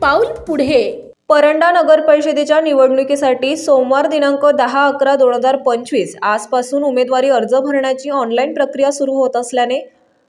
पाऊल पुढे. परंडा नगर परिषदेच्या निवडणुकीसाठी सोमवार दिनांक दहा अकरा दोन हजार पंचवीस आजपासून उमेदवारी अर्ज भरण्याची ऑनलाईन प्रक्रिया सुरू होत असल्याने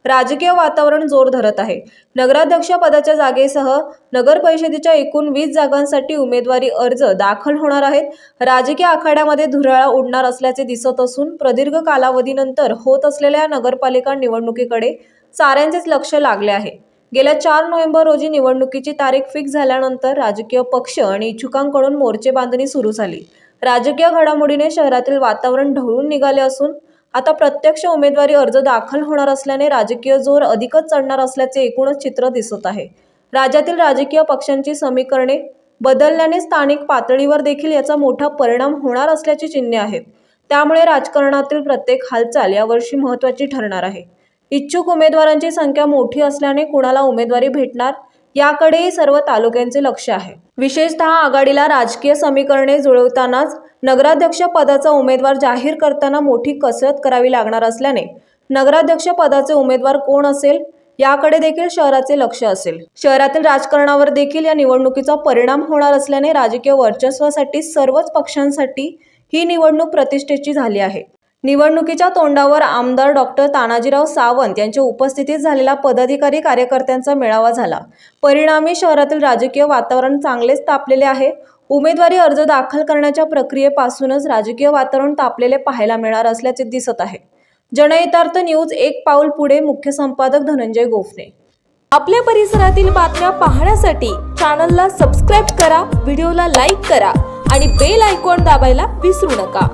राजकीय वातावरण जोर धरत आहे. नगराध्यक्ष पदाच्या जागेसह नगर परिषदेच्या एकूण वीस जागांसाठी उमेदवारी अर्ज दाखल होणार आहेत. राजकीय आखाड्यामध्ये धुराळा उडणार असल्याचे दिसत असून प्रदीर्घ कालावधीनंतर होत असलेल्या नगरपालिका निवडणुकीकडे साऱ्यांचेच लक्ष लागले आहे. गेल्या चार नोव्हेंबर रोजी निवडणुकीची तारीख फिक्स झाल्यानंतर राजकीय पक्ष आणि इच्छुकांकडून मोर्चे बांधणी सुरू झाली. राजकीय घडामोडीने शहरातील वातावरण ढवळून निघाले असून आता प्रत्यक्ष उमेदवारी अर्ज दाखल होणार असल्याने राजकीय जोर अधिकच चढणार असल्याचे एकूणच चित्र दिसत आहे. राज्यातील राजकीय पक्षांची समीकरणे बदलल्याने स्थानिक पातळीवर देखील याचा मोठा परिणाम होणार असल्याची चिन्हे आहेत. त्यामुळे राजकारणातील प्रत्येक हालचाल यावर्षी महत्त्वाची ठरणार आहे. इच्छुक उमेदवारांची संख्या मोठी असल्याने कुणाला उमेदवारी भेटणार? याकडेही सर्व तालुक्यांचे लक्ष आहे. विशेषतः आघाडीला राजकीय समीकरणे जुळवतानाच नगराध्यक्ष पदाचा उमेदवार जाहीर करताना मोठी कसरत करावी लागणार असल्याने नगराध्यक्ष पदाचे उमेदवार कोण असेल? याकडे देखील शहराचे लक्ष असेल. शहरातील राजकारणावर देखील या निवडणुकीचा परिणाम होणार असल्याने राजकीय वर्चस्वासाठी सर्वच पक्षांसाठी ही निवडणूक प्रतिष्ठेची झाली आहे. निवडणुकीच्या तोंडावर आमदार डॉक्टर तानाजीराव सावंत यांच्या उपस्थितीत झालेला पदाधिकारी कार्यकर्त्यांचा मेळावा झाला. परिणामी शहरातील राजकीय वातावरण चांगलेच तापलेले आहे. उमेदवारी अर्ज दाखल करण्याच्या प्रक्रियेपासूनच राजकीय वातावरण तापलेले पाहायला मिळणार असल्याचे दिसत आहे. जनहितार्थ न्यूज एक पाऊल पुढे मुख्य संपादक धनंजय गोफणे आपल्या परिसरातील बातम्या पाहण्यासाठी चॅनलला सबस्क्राईब करा व्हिडिओला लाईक करा आणि बेल आयकॉन दाबायला विसरू नका.